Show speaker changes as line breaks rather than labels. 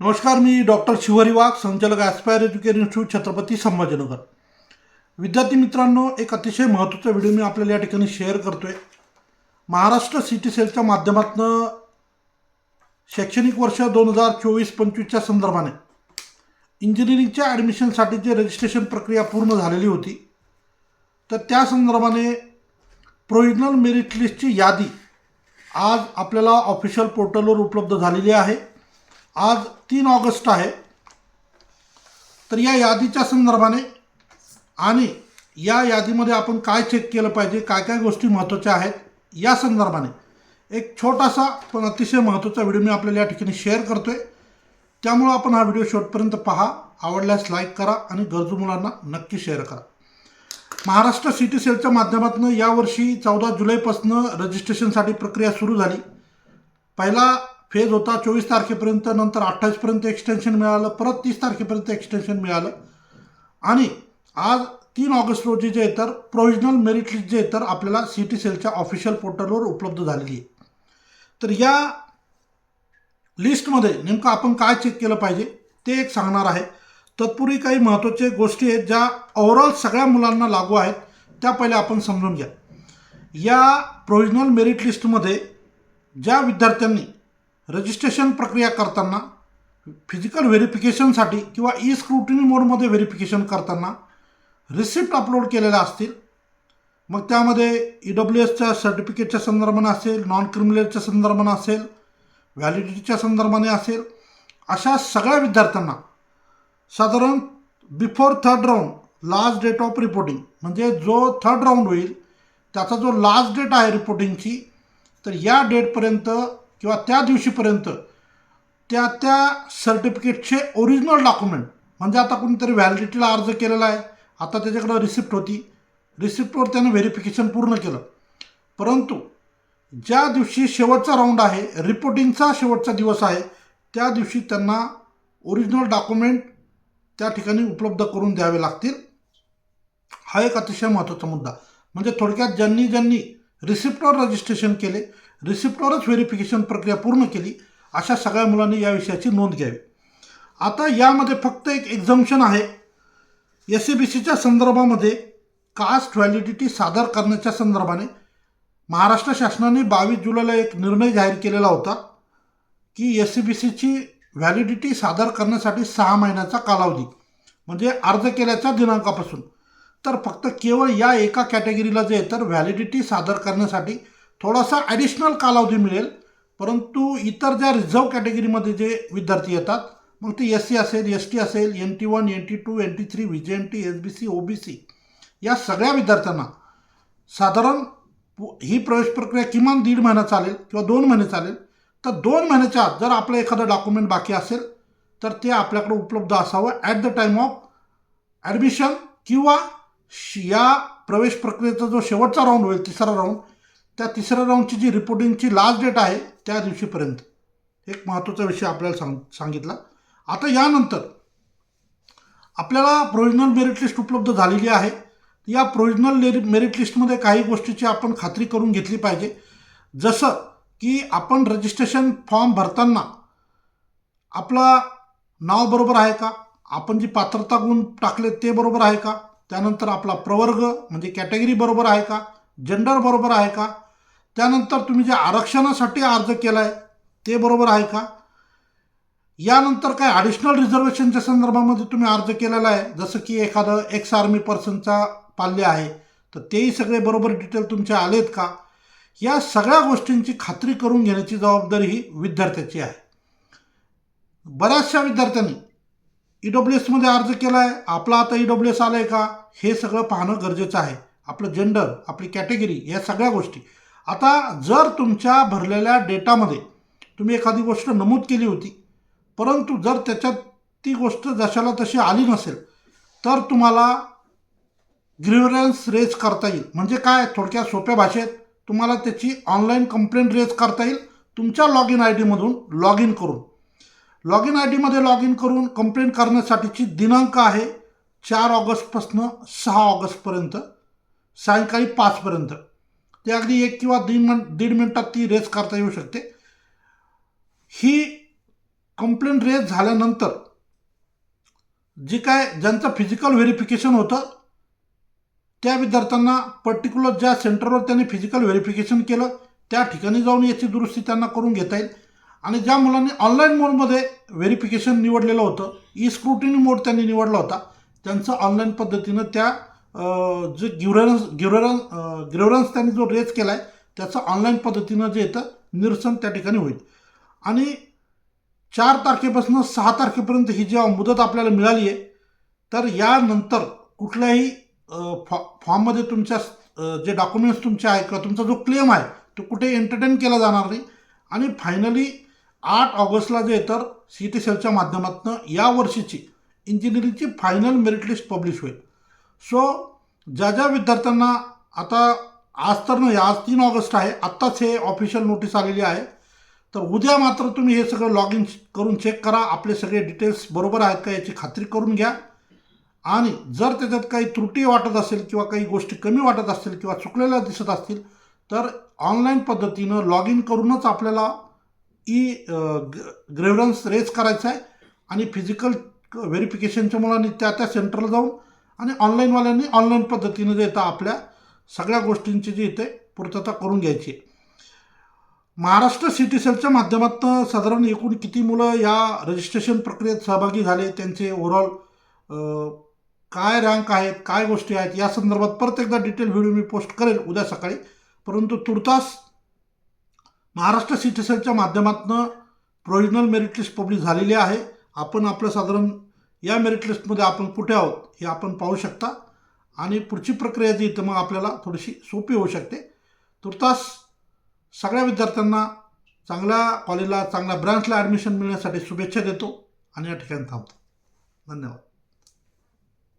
नमस्कार मी डॉक्टर शिवहरी वाघ संचालक Aspire Education Institute Chhatrapati Sambhajinagar. विद्यार्थी मित्रांनो एक अतिशय महत्त्वाचा व्हिडिओ मी आपल्याला या ठिकाणी शेअर करतो आहे महाराष्ट्र सिटी सेलच्या माध्यमातून शैक्षणिक वर्ष दोन हजार चोवीस पंचवीसच्या संदर्भाने इंजिनिअरिंगच्या ॲडमिशनसाठीची रजिस्ट्रेशन प्रक्रिया पूर्ण झालेली होती तर त्या संदर्भाने प्रोविजनल मेरिट लिस्टची यादी आज आपल्याला ऑफिशियल पोर्टलवर उपलब्ध झालेली आहे. आज तीन ऑगस्ट आहे. तर या यादीच्या संदर्भाने आणि या यादीमध्ये आपण काय चेक केलं पाहिजे काय काय गोष्टी महत्त्वाच्या आहेत या संदर्भाने एक छोटासा पण अतिशय महत्त्वाचा व्हिडिओ मी आपल्याला या ठिकाणी शेअर करतो आहे त्यामुळं आपण हा व्हिडिओ शेवटपर्यंत पहा आवडल्यास लाईक करा आणि गरजू मुलांना नक्की शेअर करा. महाराष्ट्र सिटी सेलच्या माध्यमातून यावर्षी चौदा जुलैपासून रजिस्ट्रेशनसाठी प्रक्रिया सुरू झाली. पहिला फेज होता चोवीस तारखेपर्यंत नंतर अठ्ठावीसपर्यंत एक्सटेन्शन मिळालं परत तीस तारखेपर्यंत एक्सटेन्शन मिळालं. आणि आज तीन ऑगस्ट रोजी जे तर प्रोव्हिजनल मेरिट लिस्ट जे तर आपल्याला सिटी सेलच्या ऑफिशियल पोर्टलवर उपलब्ध झालेली आहे. तर या लिस्टमध्ये नेमकं आपण काय चेक केलं पाहिजे ते एक सांगणार आहे. तत्पूर्वी काही महत्त्वाच्या गोष्टी आहेत ज्या ओव्हरऑल सगळ्या मुलांना लागू आहेत त्या पहिले आपण समजून घ्या. या प्रोव्हिजनल मेरिट लिस्टमध्ये ज्या विद्यार्थ्यांनी रजिस्ट्रेशन प्रक्रिया करताना फिजिकल व्हेरिफिकेशनसाठी किंवा ई स्क्रुटिनी मोडमध्ये व्हेरिफिकेशन करताना रिसिप्ट अपलोड केलेल्या असतील. मग त्यामध्ये ई डब्ल्यू एसच्या सर्टिफिकेटच्या संदर्भाने असेल नॉन क्रिमिनलच्या संदर्भाने असेल व्हॅलिडिटीच्या संदर्भाने असेल अशा सगळ्या विद्यार्थ्यांना साधारण before third round last date of reporting म्हणजे जो थर्ड राऊंड होईल त्याचा जो लास्ट डेट आहे रिपोर्टिंगची तर या डेटपर्यंत किंवा त्या दिवशीपर्यंत त्या त्या सर्टिफिकेटचे ओरिजिनल डॉक्युमेंट म्हणजे आता कोणीतरी व्हॅलिडिटीला अर्ज केलेला आहे आता त्याच्याकडं रिसिप्ट होती. रिसिप्टवर त्यानं व्हेरिफिकेशन पूर्ण केलं. परंतु ज्या दिवशी शेवटचा राऊंड आहे रिपोर्टिंगचा शेवटचा दिवस आहे त्या दिवशी त्यांना ओरिजिनल डॉक्युमेंट त्या ठिकाणी उपलब्ध करून द्यावे लागतील. हा एक अतिशय महत्त्वाचा मुद्दा. म्हणजे थोडक्यात ज्यांनी ज्यांनी रिसिप्टवर रजिस्ट्रेशन केले रिसिप्टवरच व्हेरिफिकेशन प्रक्रिया पूर्ण केली अशा सगळ्या मुलांनी या विषयाची नोंद घ्यावी. आता यामध्ये फक्त एक एक्झम्शन आहे. एस सी बी सीच्या संदर्भामध्ये कास्ट व्हॅलिडिटी सादर करण्याच्या संदर्भाने महाराष्ट्र शासनाने बावीस जुलैला एक निर्णय जाहीर केलेला होता की एस सी बी सीची व्हॅलिडिटी सादर करण्यासाठी सहा महिन्याचा कालावधी म्हणजे अर्ज केल्याच्या दिनांकापासून. तर फक्त केवळ या एका कॅटेगरीला जे आहे तर व्हॅलिडिटी सादर करण्यासाठी थोडासा ॲडिशनल कालावधी मिळेल. परंतु इतर ज्या रिझर्व कॅटेगरीमध्ये जे विद्यार्थी येतात मग ते एस सी असेल एस टी असेल N T one N T two N T three V N T S B C O B C या सगळ्या विद्यार्थ्यांना साधारण पु- ही प्रवेश प्रक्रिया किमान दीड महिना चालेल किंवा दोन महिने चालेल. तर दोन महिन्याच्या आत जर आपलं एखादं डॉक्युमेंट बाकी असेल तर ते आपल्याकडे उपलब्ध असावं at the time of admission किंवा या प्रवेश प्रक्रियेचा जो शेवटचा राऊंड होईल तिसरा राऊंड त्या तिसऱ्या राऊंडची जी रिपोर्टिंगची लास्ट डेट आहे त्या दिवशीपर्यंत. एक महत्त्वाचा विषय आपल्याला सांग सांगितला. आता यानंतर आपल्याला प्रोविजनल मेरिट लिस्ट उपलब्ध झालेली आहे. या प्रोविजनल मेरिट लिस्टमध्ये काही गोष्टीची आपण खात्री करून घेतली पाहिजे. जसं की आपण रजिस्ट्रेशन फॉर्म भरताना आपला नाव बरोबर आहे का? आपण जी पात्रता गुण टाकले ते बरोबर आहे का? त्यानंतर आपला प्रवर्ग म्हणजे कॅटेगरी बरोबर आहे का? जेंडर बरोबर आहे का? त्यानंतर तुम्ही जे आरक्षणासाठी अर्ज केला आहे ते बरोबर आहे का? यानंतर काय ॲडिशनल रिझर्वेशनच्या संदर्भामध्ये तुम्ही अर्ज केलेला आहे? जसं की एखादं एक्स आर्मी पर्सनचा पाल्य आहे तर तेही सगळे बरोबर डिटेल तुमचे आलेत का? या सगळ्या गोष्टींची खात्री करून घेण्याची जबाबदारी ही विद्यार्थ्याची आहे. बऱ्याचशा विद्यार्थ्यांनी ई डब्ल्यू एसमध्ये अर्ज केला आहे आपला आता ई डब्ल्यू एस आलं आहे का? हे सगळं पाहणं गरजेचं आहे. आपलं जेंडर आपली कॅटेगरी या सगळ्या गोष्टी. आता जर तुमच्या भरलेल्या डेटामध्ये तुम्ही एखादी गोष्ट नमूद केली होती परंतु जर त्याच्यात ती गोष्ट जशाला तशी आली नसेल तर तुम्हाला ग्रिव्हरन्स रेज करता येईल. म्हणजे काय? थोडक्या सोप्या भाषेत तुम्हाला त्याची ऑनलाईन कंप्लेंट रेज करता येईल. तुमच्या लॉग इन आय डीमधून लॉग इन करून. लॉग इन आय डीमध्ये लॉग इन करून कंप्लेंट करण्यासाठीची दिनांक आहे चार ऑगस्टपासनं सहा ऑगस्टपर्यंत सायंकाळी पाचपर्यंत ते अगदी एक किंवा दीड मिन दीड मिनटात ती रेस करता येऊ शकते. ही कंप्लेंट रेज झाल्यानंतर जे काय ज्यांचं फिजिकल व्हेरिफिकेशन होतं त्या विद्यार्थ्यांना पर्टिक्युलर ज्या सेंटरवर त्यांनी फिजिकल व्हेरिफिकेशन केलं त्या ठिकाणी जाऊन याची दुरुस्ती त्यांना करून घेता येईल. आणि ज्या मुलांनी ऑनलाईन मोडमध्ये व्हेरिफिकेशन निवडलेलं होतं ई स्क्रुटिनी मोड त्यांनी निवडला होता त्यांचं ऑनलाईन पद्धतीनं त्या जे गिव्हरन्स गिव्हरन्स गिव्हरन्स त्यांनी जो रेज केला आहे त्याचं ऑनलाईन पद्धतीनं जे येतं निरसन त्या ठिकाणी होईल. आणि चार तारखेपासून सहा तारखेपर्यंत ही जेव्हा मुदत आपल्याला मिळाली आहे तर यानंतर कुठल्याही फॉ फॉर्ममध्ये तुमच्या जे डॉक्युमेंट्स तुमचे आहे किंवा तुमचा जो क्लेम आहे तो कुठे एंटरटेन केला जाणार नाही. आणि फायनली आठ ऑगस्टला जे तर सी टी सेलच्या माध्यमातून या वर्षीची इंजिनिअरिंगची फायनल मेरिट लिस्ट पब्लिश होईल. सो ज्या ज्या विद्यार्थ्यांना आता आज तर नाही आज तीन ऑगस्ट आहे आत्ताच हे ऑफिशियल नोटीस आलेली आहे. तर उद्या मात्र तुम्ही हे सगळं लॉग इन करून चेक करा आपले सगळे डिटेल्स बरोबर आहेत का याची खात्री करून घ्या. आणि जर त्याच्यात काही त्रुटी वाटत असेल किंवा काही गोष्टी कमी वाटत असतील किंवा चुकलेल्या दिसत असतील तर ऑनलाईन पद्धतीनं लॉग इन करूनच आपल्याला ई ग्रेव्हरन्स रेज करायचा आहे आणि फिजिकल व्हेरिफिकेशनच्या मुलांनी त्या त्या सेंटरला जाऊन आणि ऑनलाईनवाल्यांनी ऑनलाईन पद्धतीने जे येतं आपल्या सगळ्या गोष्टींची जी इथे पूर्तता करून घ्यायची. आहे महाराष्ट्र सिटी सेलच्या माध्यमातून साधारण एकूण किती मुलं या रजिस्ट्रेशन प्रक्रियेत सहभागी झाले त्यांचे ओव्हरऑल काय रँक आहेत काय गोष्टी आहेत या संदर्भात परत एकदा डिटेल व्हिडिओ मी पोस्ट करेल उद्या सकाळी. परंतु तुर्तास महाराष्ट्र सिटीसेलच्या माध्यमातून प्रोविजनल मेरिट लिस्ट पब्लिश झालेली आहे. आपण आपलं साधारण या मेरिट लिस्टमध्ये आपण कुठे आहोत हे आपण पाहू शकता. आणि पुढची प्रक्रिया जी इथं मग आपल्याला थोडीशी सोपी होऊ शकते. तुर्तास सगळ्या विद्यार्थ्यांना चांगल्या कॉलेजला चांगल्या ब्रँचला ॲडमिशन मिळण्यासाठी शुभेच्छा देतो. आणि या ठिकाणी थांबतो. धन्यवाद.